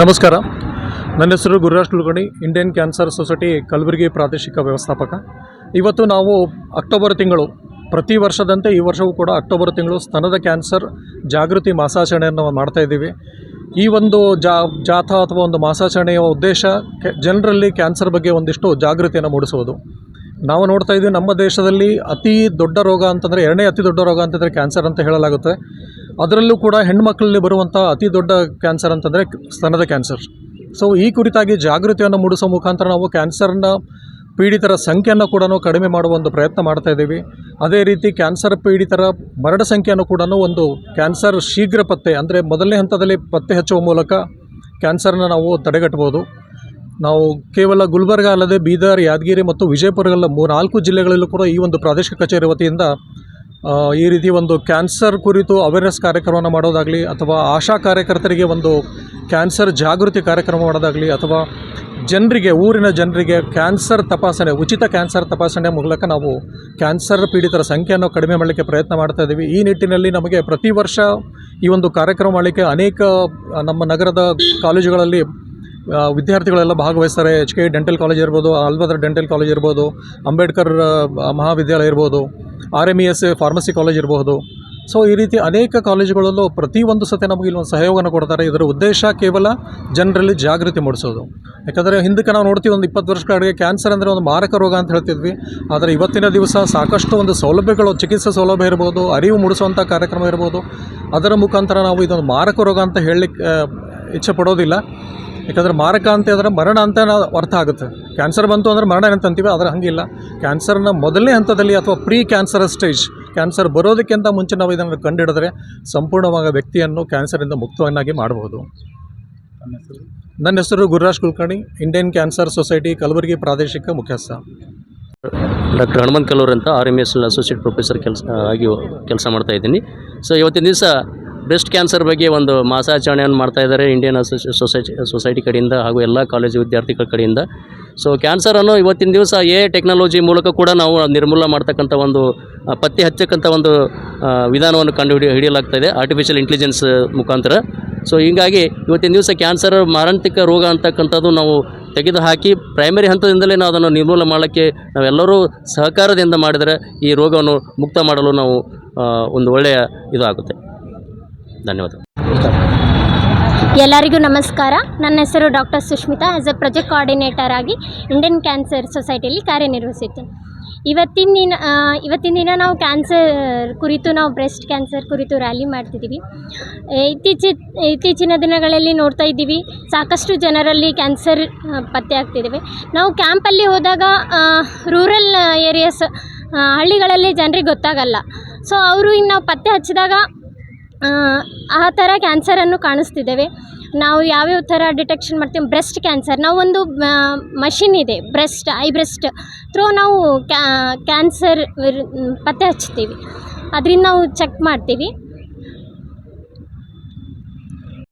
ನಮಸ್ಕಾರ. ನನ್ನ ಹೆಸರು Gururaj Kulkarni Indian cancer society Kalaburagi ಪ್ರಾದೇಶಿಕ ವ್ಯವಸ್ಥಾಪಕ. ಇವತ್ತು ನಾವು ಅಕ್ಟೋಬರ್ ತಿಂಗಳು, ಪ್ರತಿ ವರ್ಷದಂತೆ ಈ ವರ್ಷವೂ ಕೂಡ ಅಕ್ಟೋಬರ್ ತಿಂಗಳು ಸ್ತನದ ಕ್ಯಾನ್ಸರ್ ಜಾಗೃತಿ ಮಾಸಾಚರಣೆಯನ್ನು ಮಾಡ್ತಾ ಇದ್ದೀವಿ. ಈ ಒಂದು ಜಾ, ಜಾಥಾ ಅಥವಾ ಒಂದು ಮಾಸಾಚರಣೆಯ ಉದ್ದೇಶ ಜನರಲ್ಲಿ ಕ್ಯಾನ್ಸರ್ ಬಗ್ಗೆ ಒಂದಿಷ್ಟು ಜಾಗೃತಿಯನ್ನು ಮೂಡಿಸುವುದು. ನಾವು ನೋಡ್ತಾ ಇದ್ದೀವಿ ನಮ್ಮ ದೇಶದಲ್ಲಿ ಅತಿ ದೊಡ್ಡ ರೋಗ ಅಂತಂದರೆ ಎರಡನೇ ಅತಿ ದೊಡ್ಡ ರೋಗ ಅಂತಂದರೆ ಕ್ಯಾನ್ಸರ್ ಅಂತ ಹೇಳಲಾಗುತ್ತೆ. ಅದರಲ್ಲೂ ಕೂಡ ಹೆಣ್ಮಕ್ಳಲ್ಲಿ ಬರುವಂಥ ಅತಿ ದೊಡ್ಡ ಕ್ಯಾನ್ಸರ್ ಅಂತಂದರೆ ಸ್ತನದ ಕ್ಯಾನ್ಸರ್ ಸೊ ಈ ಕುರಿತಾಗಿ ಜಾಗೃತಿಯನ್ನು ಮೂಡಿಸೋ ಮುಖಾಂತರ ನಾವು ಕ್ಯಾನ್ಸರ್ನ ಪೀಡಿತರ ಸಂಖ್ಯೆಯನ್ನು ಕೂಡ ಕಡಿಮೆ ಮಾಡುವ ಒಂದು ಪ್ರಯತ್ನ ಮಾಡ್ತಾ ಇದ್ದೀವಿ. ಅದೇ ರೀತಿ ಕ್ಯಾನ್ಸರ್ ಪೀಡಿತರ ಮರಣ ಸಂಖ್ಯೆಯನ್ನು ಕೂಡ ಒಂದು ಕ್ಯಾನ್ಸರ್ ಶೀಘ್ರ ಪತ್ತೆ, ಅಂದರೆ ಮೊದಲನೇ ಹಂತದಲ್ಲಿ ಪತ್ತೆ ಹಚ್ಚುವ ಮೂಲಕ ಕ್ಯಾನ್ಸರ್ನ ನಾವು ತಡೆಗಟ್ಟಬೋದು ನಾವು ಕೇವಲ ಗುಲ್ಬರ್ಗ ಅಲ್ಲದೆ ಬೀದರ್, ಯಾದಗಿರಿ ಮತ್ತು ವಿಜಯಪುರಗಳ ಮೂರು ನಾಲ್ಕು ಜಿಲ್ಲೆಗಳಲ್ಲೂ ಕೂಡ ಈ ಒಂದು ಪ್ರಾದೇಶಿಕ ಕಚೇರಿ ವತಿಯಿಂದ ಈ ರೀತಿ ಒಂದು ಕ್ಯಾನ್ಸರ್ ಕುರಿತು ಅವೇರ್ನೆಸ್ ಕಾರ್ಯಕ್ರಮವನ್ನು ಮಾಡೋದಾಗಲಿ ಅಥವಾ ಆಶಾ ಕಾರ್ಯಕರ್ತರಿಗೆ ಒಂದು ಕ್ಯಾನ್ಸರ್ ಜಾಗೃತಿ ಕಾರ್ಯಕ್ರಮ ಮಾಡೋದಾಗಲಿ ಅಥವಾ ಜನರಿಗೆ, ಊರಿನ ಜನರಿಗೆ ಕ್ಯಾನ್ಸರ್ ತಪಾಸಣೆ, ಉಚಿತ ಕ್ಯಾನ್ಸರ್ ತಪಾಸಣೆ ಮೂಲಕ ನಾವು ಕ್ಯಾನ್ಸರ್ ಪೀಡಿತರ ಸಂಖ್ಯೆಯನ್ನು ಕಡಿಮೆ ಮಾಡಲಿಕ್ಕೆ ಪ್ರಯತ್ನ ಮಾಡ್ತಾ ಇದ್ದೀವಿ. ಈ ನಿಟ್ಟಿನಲ್ಲಿ ನಮಗೆ ಪ್ರತಿ ವರ್ಷ ಈ ಒಂದು ಕಾರ್ಯಕ್ರಮ ಮಾಡಲಿಕ್ಕೆ ಅನೇಕ ನಮ್ಮ ನಗರದ ಕಾಲೇಜುಗಳಲ್ಲಿ ವಿದ್ಯಾರ್ಥಿಗಳೆಲ್ಲ ಭಾಗವಹಿಸ್ತಾರೆ. ಎಚ್ ಕೆ ಡೆಂಟಲ್ ಕಾಲೇಜ್ ಇರ್ಬೋದು, ಆಲ್ಬದರ್ ಡೆಂಟಲ್ ಕಾಲೇಜ್ ಇರ್ಬೋದು, ಅಂಬೇಡ್ಕರ್ ಮಹಾವಿದ್ಯಾಲಯ ಇರ್ಬೋದು. R M E S pharmacy college ಇರಬಹುದು. ಸೊ ಈ ರೀತಿ ಅನೇಕ ಕಾಲೇಜುಗಳಲ್ಲೂ ಪ್ರತಿಯೊಂದು ಸತಿ ನಮಗೆ ಒಂದು ಸಹಯೋಗವನ್ನು ಕೊಡ್ತಾರೆ. ಇದರ ಉದ್ದೇಶ ಕೇವಲ ಜನರಲ್ಲಿ ಜಾಗೃತಿ ಮೂಡಿಸೋದು. ಯಾಕಂದರೆ ಹಿಂದಕ್ಕೆ ನಾವು ನೋಡ್ತೀವಿ ಒಂದು ಇಪ್ಪತ್ತು ವರ್ಷಗಳ ಅಡುಗೆ ಕ್ಯಾನ್ಸರ್ ಅಂದರೆ ಒಂದು ಮಾರಕ ರೋಗ ಅಂತ ಹೇಳ್ತಿದ್ವಿ. ಆದರೆ ಇವತ್ತಿನ ದಿವಸ ಸಾಕಷ್ಟು ಒಂದು ಸೌಲಭ್ಯಗಳು, ಚಿಕಿತ್ಸೆ ಸೌಲಭ್ಯ ಇರ್ಬೋದು, ಅರಿವು ಮೂಡಿಸುವಂಥ ಕಾರ್ಯಕ್ರಮ ಇರ್ಬೋದು. ಅದರ ಮುಖಾಂತರ ನಾವು ಇದೊಂದು ಮಾರಕ ರೋಗ ಅಂತ ಹೇಳಲಿಕ್ಕೆ ಇಚ್ಛೆ ಪಡೋದಿಲ್ಲ. ಯಾಕಂದರೆ ಮಾರಕ ಅಂತ ಹೇಳಿದ್ರೆ ಮರಣ ಅಂತ ಅರ್ಥ ಆಗುತ್ತೆ. ಕ್ಯಾನ್ಸರ್ ಬಂತು ಅಂದರೆ ಮರಣ ಅಂತ ಅಂತೀವಿ, ಆದರೆ ಹಂಗಿಲ್ಲ. ಕ್ಯಾನ್ಸರ್ನ ಮೊದಲನೇ ಹಂತದಲ್ಲಿ ಅಥವಾ ಪ್ರೀ ಕ್ಯಾನ್ಸರ್ ಸ್ಟೇಜ್ ಕ್ಯಾನ್ಸರ್ ಬರೋದಕ್ಕಿಂತ ಮುಂಚೆ ನಾವು ಇದನ್ನು ಕಂಡುಹಿಡಿದ್ರೆ ಸಂಪೂರ್ಣವಾಗ ವ್ಯಕ್ತಿಯನ್ನು ಕ್ಯಾನ್ಸರಿಂದ ಮುಕ್ತವನ್ನಾಗಿ ಮಾಡಬಹುದು. ನನ್ನ ಹೆಸರು Gururaj Kulkarni Indian cancer society Kalaburagi ಪ್ರಾದೇಶಿಕ ಮುಖ್ಯಸ್ಥ. ಡಾಕ್ಟರ್ ಹನುಮಂತ್ ಕಲ್ಲೂರ್ ಅಂತ R M S associate professor ಕೆಲಸ, ಆಗಿ ಕೆಲಸ ಮಾಡ್ತಾ ಇದ್ದೀನಿ. ಸೊ ಇವತ್ತಿನ ದಿವಸ ಬ್ರೆಸ್ಟ್ ಕ್ಯಾನ್ಸರ್ ಬಗ್ಗೆ ಒಂದು ಮಾಸಾಚರಣೆಯನ್ನು ಮಾಡ್ತಾ ಇದ್ದಾರೆ ಇಂಡಿಯನ್ ಅಸೋಸಿ, ಸೊಸೈಟಿ ಕಡೆಯಿಂದ ಹಾಗೂ ಎಲ್ಲ ಕಾಲೇಜು ವಿದ್ಯಾರ್ಥಿಗಳ ಕಡೆಯಿಂದ. ಸೊ ಕ್ಯಾನ್ಸರನ್ನು ಇವತ್ತಿನ ದಿವಸ ಎ ಟೆಕ್ನಾಲಜಿ ಮೂಲಕ ಕೂಡ ನಾವು ನಿರ್ಮೂಲ ಮಾಡ್ತಕ್ಕಂಥ ಒಂದು ಪತ್ತೆ ಹಚ್ಚಕ್ಕಂಥ ಒಂದು ವಿಧಾನವನ್ನು ಕಂಡು ಹಿಡಿ ಹಿಡಿಯಲಾಗ್ತಾ ಇದೆ ಆರ್ಟಿಫಿಷಿಯಲ್ ಇಂಟೆಲಿಜೆನ್ಸ್ ಮುಖಾಂತರ. ಸೊ ಹೀಗಾಗಿ ಇವತ್ತಿನ ದಿವಸ ಕ್ಯಾನ್ಸರ್ ಮಾರಾಂತಿಕ ರೋಗ ಅಂತಕ್ಕಂಥದ್ದು ನಾವು ತೆಗೆದು ಹಾಕಿ ಪ್ರೈಮರಿ ಹಂತದಿಂದಲೇ ನಾವು ಅದನ್ನು ನಿರ್ಮೂಲ ಮಾಡೋಕ್ಕೆ ನಾವೆಲ್ಲರೂ ಸಹಕಾರದಿಂದ ಮಾಡಿದರೆ ಈ ರೋಗವನ್ನು ಮುಕ್ತ ಮಾಡಲು ನಾವು ಒಂದು ಒಳ್ಳೆಯ ಇದು ಆಗುತ್ತೆ ಧನ್ಯವಾದ ಎಲ್ಲರಿಗೂ ನಮಸ್ಕಾರ. ನನ್ನ ಹೆಸರು doctor Sushmita as a project coordinator ಆಗಿ ಇಂಡಿಯನ್ ಕ್ಯಾನ್ಸರ್ ಸೊಸೈಟಿಯಲ್ಲಿ ಕಾರ್ಯನಿರ್ವಹಿಸುತ್ತೇನೆ ಇವತ್ತಿನ ದಿನ ಇವತ್ತಿನ ದಿನ ನಾವು ಕ್ಯಾನ್ಸರ್ ಕುರಿತು, ನಾವು ಬ್ರೆಸ್ಟ್ ಕ್ಯಾನ್ಸರ್ ಕುರಿತು ರ್ಯಾಲಿ ಮಾಡ್ತಿದ್ದೀವಿ. ಇತ್ತೀಚಿ, ಇತ್ತೀಚಿನ ದಿನಗಳಲ್ಲಿ ನೋಡ್ತಾ ಇದ್ದೀವಿ. ಸಾಕಷ್ಟು ಜನರಲ್ಲಿ ಕ್ಯಾನ್ಸರ್ ಪತ್ತೆ ಆಗ್ತಿದ್ದೇವೆ. ನಾವು ಕ್ಯಾಂಪಲ್ಲಿ ಹೋದಾಗ ರೂರಲ್ ಏರಿಯಾಸ್ ಹಳ್ಳಿಗಳಲ್ಲಿ ಜನರಿಗೆ ಗೊತ್ತಾಗಲ್ಲ. ಸೊ ಅವರು ಇನ್ನು ನಾವು ಪತ್ತೆ ಹಚ್ಚಿದಾಗ ಆ, ಥರ ಕ್ಯಾನ್ಸರನ್ನು ಕಾಣಿಸ್ತಿದ್ದೇವೆ. ನಾವು ಯಾವ್ಯಾವ ಥರ ಡಿಟೆಕ್ಷನ್ ಮಾಡ್ತೀವಿ ಬ್ರೆಸ್ಟ್ ಕ್ಯಾನ್ಸರ್. ನಾವು ಒಂದು ಮಷಿನ್ ಇದೆ ಬ್ರೆಸ್ಟ್ ಐ ಬ್ರೆಸ್ಟ್. ಥ್ರೂ ನಾವು ಕ್ಯಾನ್ಸರ್ ಪತ್ತೆ ಹಚ್ತೀವಿ ಅದರಿಂದ ನಾವು ಚೆಕ್ ಮಾಡ್ತೀವಿ.